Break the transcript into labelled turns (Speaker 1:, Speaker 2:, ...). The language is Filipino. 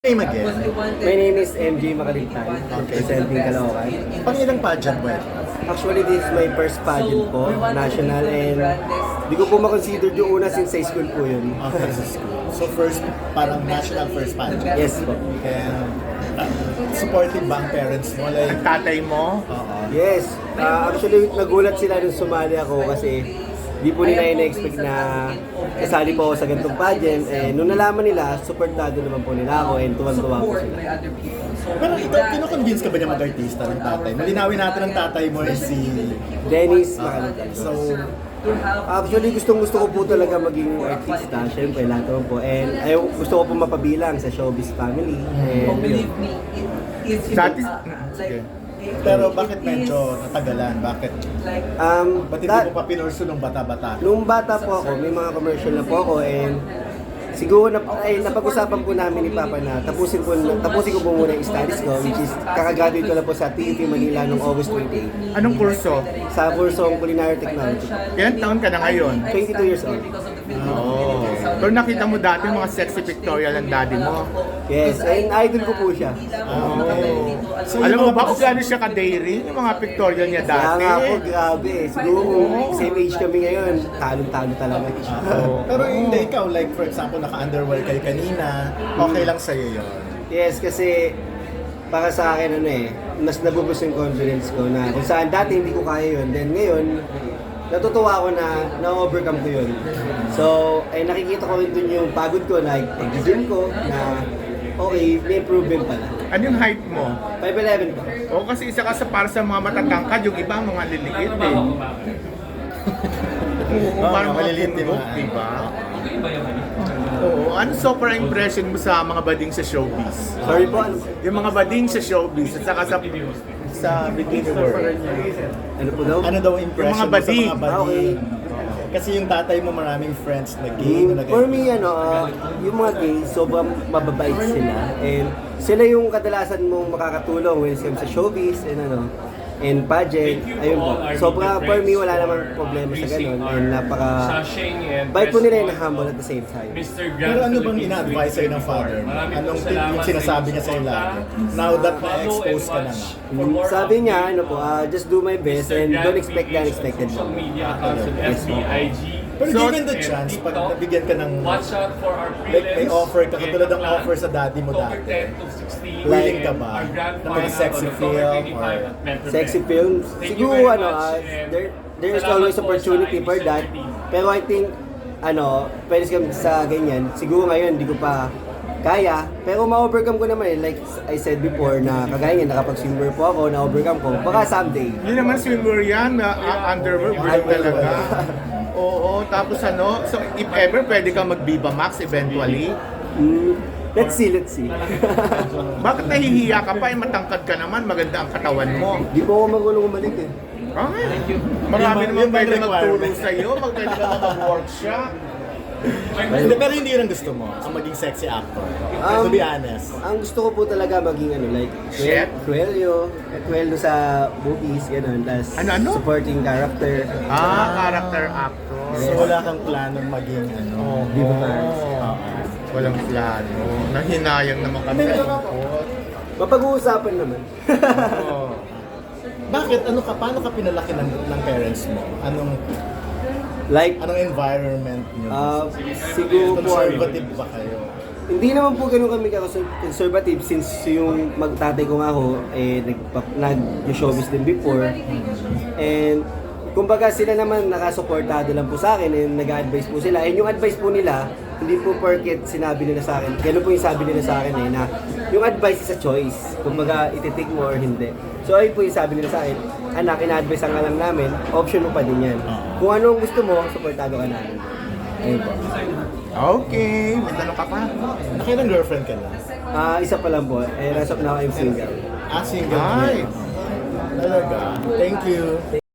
Speaker 1: Name again.
Speaker 2: My name is MJ Makaligtan, representing Caloocan.
Speaker 1: Pang ilang pageant mo ito?
Speaker 2: Actually, this is my first pageant po, national, and di ko po makonsider yung una since high school po yun.
Speaker 1: Okay, sa school. So first, parang national first pageant.
Speaker 2: Yes po.
Speaker 1: And uh, supportive ba ang parents mo? Like,
Speaker 3: tatay mo.
Speaker 1: oo.
Speaker 2: Yes. Ah, actually, nagulat sila nung sumali ako kasi di po nila ina-expect na kasali po ako sa ganitong pageant. Eh, nung nalaman nila, supportado naman po nila ako and tuwan-tuwa po sila.
Speaker 1: Pero ikaw, kinoconvince ka ba niya mag-artista ng tatay? Malinawin natin ang tatay mo is si...
Speaker 2: Dennis
Speaker 1: Ah,
Speaker 2: Makaligtan.
Speaker 1: so,
Speaker 2: Actually, gustong gusto ko po talaga maging artista. Siyempre, lahat naman po. And ayaw, gusto ko po mapabilang sa showbiz family. And yun.
Speaker 4: Uh,
Speaker 3: sige.
Speaker 1: Pero bakit medyo natagalan? Bakit?
Speaker 2: Um,
Speaker 1: Ba't hindi
Speaker 2: that-
Speaker 1: mo pa pinurso nung bata-bata?
Speaker 2: Nung bata po ako, may mga commercial na po ako and siguro na, ay, napag-usapan po namin ni Papa na tapusin ko tapusin ko po muna yung studies ko which is kakagraduate ko lang po sa TUP Manila noong August 28
Speaker 3: Anong kurso?
Speaker 2: sa kursong Culinary Technology.
Speaker 3: Ilan taon ka na ngayon?
Speaker 2: 22 years old.
Speaker 3: Oo. Pero nakita mo dati mga sexy pictorial ng daddy mo.
Speaker 2: Yes, and idol ko po siya.
Speaker 3: Oo.
Speaker 1: So,
Speaker 3: Alam
Speaker 1: yung
Speaker 3: mo ba kung gaano siya ka-dairy? Yung mga pictorial niya
Speaker 2: Kaya
Speaker 3: dati.
Speaker 2: nga po, grabe. Siguro kung same age kami ngayon, talong-talo talaga.
Speaker 1: Pero hindi ikaw, like for example, naka-underwear kayo kanina, okay lang sa'yo yun.
Speaker 2: Yes, kasi para sa akin ano eh, mas nabubus yung confidence ko na kung saan dati hindi ko kaya yun, then ngayon, natutuwa ako na na-overcome ko yun. So, ay nakikita ko rin dun yung pagod ko, na pag-gym ko, na okay, may improvement pala.
Speaker 3: Ano yung height mo?
Speaker 2: 5'11 po.
Speaker 3: O kasi isa ka sa para sa mga matatangkad, yung iba mga liliit eh. Oo,
Speaker 1: Oo,
Speaker 3: parang
Speaker 1: maliliit
Speaker 3: maliliit
Speaker 1: yung mga-
Speaker 3: di ba? Oo, ano sobrang impression mo sa mga bading sa showbiz?
Speaker 2: Sorry po, ano,
Speaker 3: Yung mga bading sa showbiz at saka sa sa bikini world.
Speaker 2: ano po daw?
Speaker 1: Ano daw ang impression
Speaker 3: Yung mga
Speaker 1: mo sa
Speaker 3: bading.
Speaker 1: mga
Speaker 2: Ah, okay.
Speaker 1: Kasi yung tatay mo maraming friends na gay, na
Speaker 2: For me, ano, ah, yung mga gays, sobrang mababait sila. And sila yung kadalasan mong makakatulong when it comes sa showbiz and ano, and pageant. Ayun po. Sobra, for me, wala namang problema sa ganun. And napaka, bait po nila yung humble at the same time.
Speaker 1: Pero ano bang ina-advise sa'yo ng father mo? Anong tip yung sinasabi niya sa'yo lagi? Now that na-expose ka na nga.
Speaker 2: Mm, Sabi niya, ano po, ah, just do my best and don't expect the unexpected.
Speaker 5: Social media accounts
Speaker 2: po.
Speaker 5: SBIG.
Speaker 1: Pero
Speaker 3: So,
Speaker 1: given the chance, pag nabigyan ka ng
Speaker 5: Watch out for our
Speaker 1: like may offer ka, katulad ng offer sa daddy mo
Speaker 5: 10
Speaker 1: dati.
Speaker 5: to 16.
Speaker 1: Willing ka ba? Na mga sexy film
Speaker 5: 25
Speaker 1: or-
Speaker 2: Sexy
Speaker 5: you
Speaker 2: Siguro, ano, ah, there, there is always opportunity for that. Pero I think, ano, pwede sa ganyan. Siguro ngayon, hindi ko pa kaya. Pero ma-overcome ko naman eh. Like I said before, na kagaya niya, nakapag-swimmer po ako, na-overcome ko. Baka someday.
Speaker 3: Hindi naman swimwear yan, na uh, underwear, talaga. Oo, tapos ano, so if ever pwede kang mag-Viva Max eventually,
Speaker 2: Mm, let's see, let's see.
Speaker 3: bakit nahihiya ka pa? Eh, matangkad ka naman, maganda ang katawan mo.
Speaker 2: Di po ako marunong umalik eh.
Speaker 3: Ay, marami naman pwede magturo sa'yo, magpwede ka mag-workshop.
Speaker 1: Hindi, pero hindi yun ang gusto mo, ang maging sexy actor.
Speaker 2: Um,
Speaker 1: to be honest.
Speaker 2: Ang gusto ko po talaga maging ano, like,
Speaker 3: Chef?
Speaker 2: Cuello, Cuello sa movies, gano'n. Tapos
Speaker 3: Ano, ano?
Speaker 2: supporting character.
Speaker 3: Ah, character actor.
Speaker 1: So wala kang planong maging ano.
Speaker 3: Oo.
Speaker 2: Viva Max.
Speaker 3: Walang plano. Nahinayang naman kami.
Speaker 2: Mapag-uusapan naman.
Speaker 3: Oo.
Speaker 1: Bakit? Ano ka? Paano ka pinalaki ng, ng parents mo? Anong
Speaker 2: like,
Speaker 1: anong environment niyo?
Speaker 2: uh, siguro po,
Speaker 1: Conservative ba kayo?
Speaker 2: Hindi naman po ganun kami conservative since yung magtatay ko nga ho, eh, nag-showbiz din before. And kumbaga sila naman nakasuportado lang po sa akin and nag-advise po sila. And yung advice po nila, hindi po porket sinabi nila sa akin. Ganun po yung sabi nila sa akin eh, na yung advice is a choice. Kumbaga, ititik mo or hindi. So ayun po yung sabi nila sa akin, anak, ina-advise ang lang namin, option mo pa din yan. Kung anong gusto mo, supportado ka namin. Ayun po.
Speaker 3: Okay, may tanong ka pa?
Speaker 1: Nakailang girlfriend ka na?
Speaker 2: Ah, isa pa lang po. Eh, as of now, I'm single.
Speaker 1: Ah, single.
Speaker 3: Ay.
Speaker 1: Talaga. Thank you.